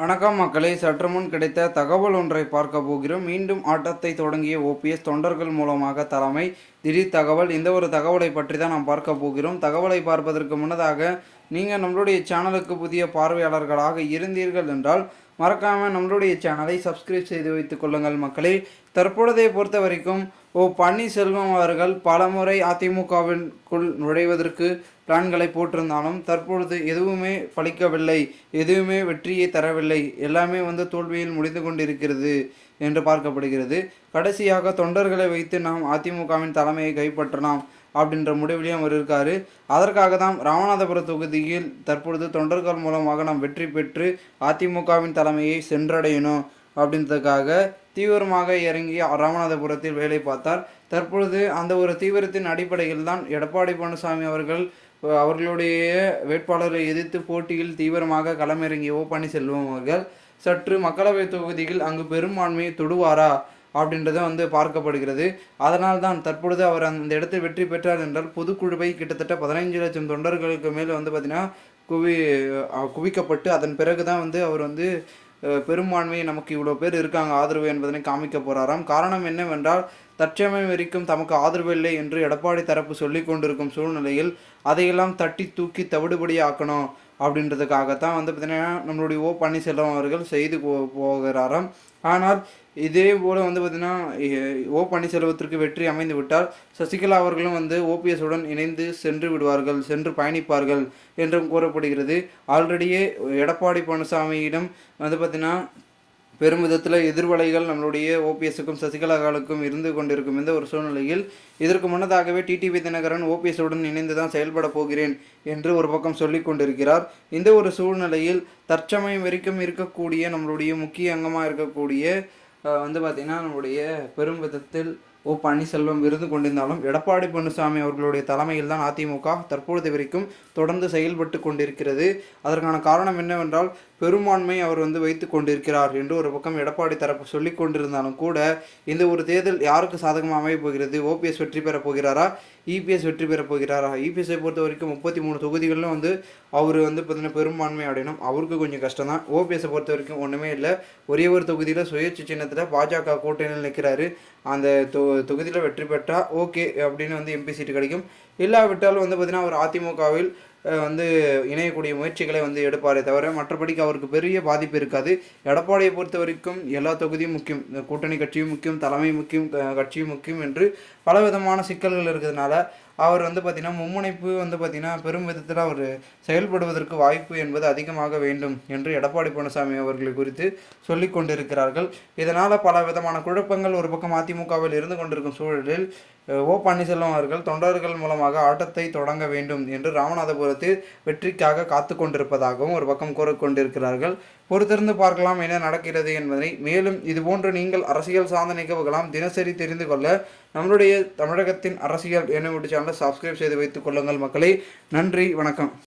வணக்கம் மக்களே. சற்று முன் கிடைத்த தகவல் ஒன்றை பார்க்க போகிறோம். மீண்டும் ஆட்டத்தை தொடங்கிய ஓபிஎஸ் தொண்டர்கள் மூலமாக தலைமை திடீர் தகவல். இந்த ஒரு தகவலை பற்றி தான் நாம் பார்க்க போகிறோம். தகவலை பார்ப்பதற்கு முன்னதாக நீங்கள் நம்மளுடைய சேனலுக்கு புதிய பார்வையாளர்களாக இருந்தீர்கள் என்றால் மறக்காமல் நம்மளுடைய சேனலை சப்ஸ்கிரைப் செய்து வைத்துக் கொள்ளுங்கள் மக்களே. தற்பொழுதை பொறுத்த வரைக்கும் ஓ பன்னீர்செல்வம் அவர்கள் பலமுறை அதிமுகவிற்குள் நுழைவதற்கு பிளான்களை போட்டிருந்தாலும் தற்பொழுது எதுவுமே பலிக்கவில்லை எதுவுமே வெற்றியை தரவில்லை. எல்லாமே வந்து தோல்வியில் முடிந்து கொண்டிருக்கிறது என்று பார்க்கப்படுகிறது. கடைசியாக தொண்டர்களை வைத்து நாம் அதிமுகவின் தலைமையை கைப்பற்றலாம் அப்படின்ற முடிவிலையும் அவர் இருக்காரு. அதற்காக தான் ராமநாதபுரம் தொகுதியில் தற்பொழுது தொண்டர்கள் மூலமாக நாம் வெற்றி பெற்று அதிமுகவின் தலைமையை சென்றடையணும் அப்படின்றதுக்காக தீவிரமாக இறங்கி ராமநாதபுரத்தில் வேலை பார்த்தார். தற்பொழுது அந்த ஒரு தீவிரத்தின் அடிப்படையில் தான் எடப்பாடி பழனிசாமி அவர்கள் அவர்களுடைய வேட்பாளரை எதிர்த்து போட்டியில் தீவிரமாக களமிறங்கிய ஓ பன்னீர்செல்வம் அவர்கள் சற்று மக்களவை தொகுதியில் அங்கு பெரும்பான்மையை தொடுவாரா அப்படின்றத வந்து பார்க்கப்படுகிறது. அதனால் தான் தற்பொழுது அவர் அந்த இடத்தில் வெற்றி பெற்றார் என்றால் பொதுக்குழுவை கிட்டத்தட்ட பதினைஞ்சு லட்சம் தொண்டர்களுக்கு மேல் வந்து பார்த்திங்கன்னா குவி குவிக்கப்பட்டு அதன் பிறகு தான் வந்து அவர் வந்து பெரும்பான்மையை பெரும்பான்மை நமக்கு இவ்வளோ பேர் இருக்காங்க ஆதரவு என்பதனை காமிக்க போகிறாராம் காரணம் என்னவென்றால் தற்சமயம் வரைக்கும் தமக்கு ஆதரவு இல்லை என்று எடப்பாடி தரப்பு சொல்லி கொண்டிருக்கும் சூழ்நிலையில் அதையெல்லாம் தட்டி தூக்கி தவிடுபடியாக்கணும் அப்படின்றதுக்காகத்தான் வந்து பார்த்திங்கன்னா நம்மளுடைய ஓ பன்னீர்செல்வம் அவர்கள் செய்து போ போகிறாராம். ஆனால் இதே போல் வந்து பார்த்திங்கன்னா ஓ பன்னீர்செல்வத்திற்கு வெற்றி அமைந்து விட்டால் சசிகலா அவர்களும் வந்து ஓபிஎஸ்ஸுடன் இணைந்து சென்று விடுவார்கள் சென்று பயணிப்பார்கள் என்றும் கூறப்படுகிறது. ஆல்ரெடியே எடப்பாடி பழனிசாமியிடம் வந்து பார்த்தீங்கன்னா பெரும் விதத்தில் எதிர்வலைகள் நம்மளுடைய ஓபிஎஸுக்கும் சசிகலாவுக்கும் இருந்து கொண்டிருக்கும் இந்த ஒரு சூழ்நிலையில் இதற்கு முன்னதாகவே டிடிவி தினகரன் ஓபிஎஸுடன் இணைந்து தான் செயல்பட போகிறேன் என்று ஒரு பக்கம் சொல்லி கொண்டிருக்கிறார். இந்த ஒரு சூழ்நிலையில் தற்சமயம் வரைக்கும் இருக்கக்கூடிய நம்மளுடைய முக்கிய அங்கமாக இருக்கக்கூடிய வந்து பார்த்திங்கன்னா நம்மளுடைய பெரும் விதத்தில் ஓ பன்னீர்செல்வம் இருந்து கொண்டிருந்தாலும் எடப்பாடி பழனிசாமி அவர்களுடைய தலைமையில் தான் அதிமுக தற்பொழுது வரைக்கும் தொடர்ந்து செயல்பட்டு கொண்டிருக்கிறது. அதற்கான காரணம் என்னவென்றால் பெரும்பான்மை அவர் வந்து வைத்து கொண்டிருக்கிறார் என்று ஒரு பக்கம் எடப்பாடி தரப்பு சொல்லி கொண்டிருந்தாலும் கூட இந்த ஒரு தேர்தல் யாருக்கு சாதகமாக அமைய போகிறது? ஓபிஎஸ் வெற்றி பெறப் போகிறாரா? இபிஎஸ் வெற்றி பெறப் போகிறாரா? இபிஎஸ்ஐ பொறுத்த வரைக்கும் முப்பத்தி மூணு தொகுதிகளிலும் வந்து அவர் வந்து பார்த்தீங்கன்னா பெரும்பான்மை அடையணும். அவருக்கு கொஞ்சம் கஷ்டம் தான் ஓபிஎஸ்ஸை பொறுத்த வரைக்கும் ஒன்றுமே இல்லை. ஒரே ஒரு தொகுதியில் சுயேட்சை சின்னத்தில் பாஜக கூட்டணியில் நிற்கிறாரு அந்த தொ தொகுதியில் வெற்றி பெற்றால் ஓகே அப்படின்னு வந்து எம்பி சீட்டு கிடைக்கும். இல்லாவிட்டாலும் வந்து பார்த்திங்கன்னா அவர் அதிமுகவில் வந்து இணையக்கூடிய முயற்சிகளை வந்து எடுப்பாரே தவிர மற்றபடிக்கு அவருக்கு பெரிய பாதிப்பு இருக்காது. எடப்பாடியை பொறுத்த வரைக்கும் எல்லா தொகுதியும் முக்கியம். இந்த கூட்டணி கட்சியும் முக்கியம் தலைமை முக்கியம் கட்சியும் முக்கியம் என்று பலவிதமான சிக்கல்கள் இருக்கிறதுனால அவர் வந்து பார்த்திங்கன்னா மும்முனைப்பு வந்து பார்த்திங்கன்னா பெரும் விதத்தில் அவர் செயல்படுவதற்கு வாய்ப்பு என்பது அதிகமாக வேண்டும் என்று எடப்பாடி பழனிசாமி அவர்களை குறித்து சொல்லி கொண்டிருக்கிறார்கள். இதனால் பல விதமான குழப்பங்கள் ஒரு பக்கம் அதிமுகவில் இருந்து கொண்டிருக்கும் சூழலில் ஓ பன்னீர்செல்வம் அவர்கள் தொண்டர்கள் மூலமாக ஆட்டத்தை தொடங்க வேண்டும் என்று ராமநாதபுரத்தில் வெற்றிக்காக காத்து கொண்டிருப்பதாகவும் ஒரு பக்கம் கூறிக்கொண்டிருக்கிறார்கள். பொறுத்திருந்து பார்க்கலாம் என்ன நடக்கிறது என்பதை மேலும் இதுபோன்று நீங்கள் அரசியல் சார்ந்த நிகழ்வுகளாம் தினசரி தெரிந்து கொள்ள நம்மளுடைய தமிழகத்தின் அரசியல் என்ன சேனலை சப்ஸ்கிரைப் செய்து வைத்துக் கொள்ளுங்கள் மக்களே. நன்றி வணக்கம்.